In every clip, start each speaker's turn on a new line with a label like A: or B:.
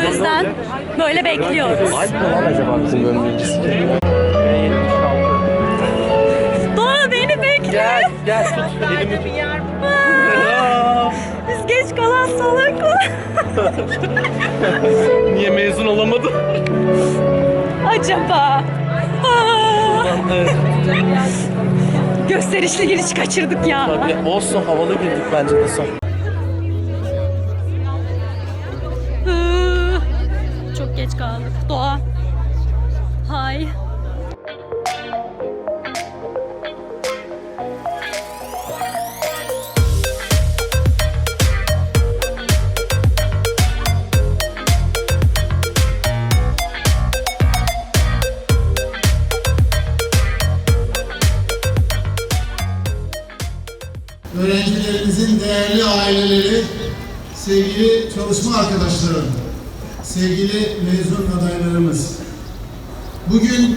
A: yüzden böyle bekliyoruz.
B: Alp mi lan acaba bizim bölümümüz?
A: Doğa beni bekle.
B: Gel gel tut elimi tut.
A: Biz geç kalan salaklar.
B: Niye mezun olamadın?
A: Acaba? Aa,
B: Evet.
A: gösterişli giriş kaçırdık ya.
B: Tabii olsun havalı girdik bence de son.
A: Geç kaldık. Doğa. Hay.
C: öğrencilerimizin değerli aileleri, sevgili çalışma arkadaşlarım, sevgili mezun adaylarımız. Bugün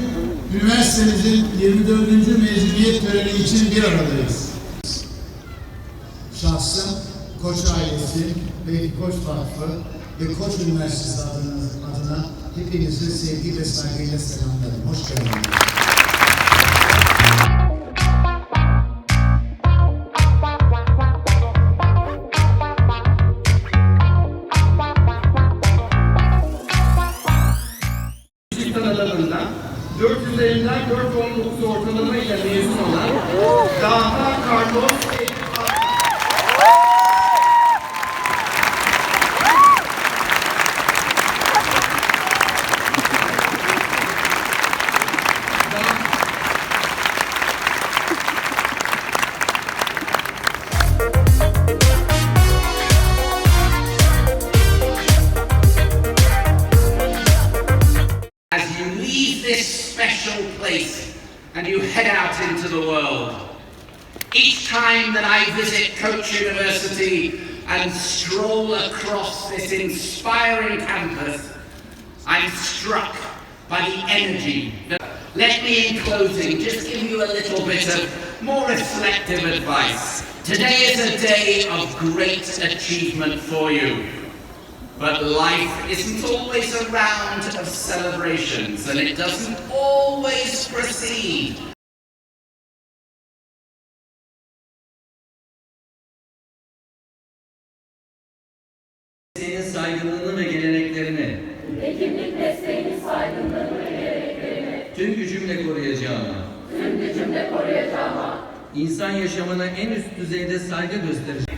C: üniversitemizin 24. mezuniyet töreni için bir aradayız. Şahsım, Koç ailesi ve Koç Vakfı ve Koç Üniversitesi adına, adına hepinizi sevgi ve saygıyla selamlarım. Hoş geldiniz.
D: 450'den 419 ortalama ile mezun olan Daha Carlos
E: place and you head out into the world. Each time that I visit Coach University and stroll across this inspiring campus, I'm struck by the energy. Let me, in closing, just give you a little bit of more reflective advice. Today is a day of great achievement for you. But life isn't always a round of celebrations, and it doesn't always proceed.
F: Mesleğinin saygınlığını ve geleneklerini.
G: Hekimlik mesleğinin saygınlığını ve geleneklerini.
F: Tüm gücümle koruyacağıma,
G: tüm gücümle koruyacağıma,
F: insan yaşamına en üst düzeyde saygı göstereceğim.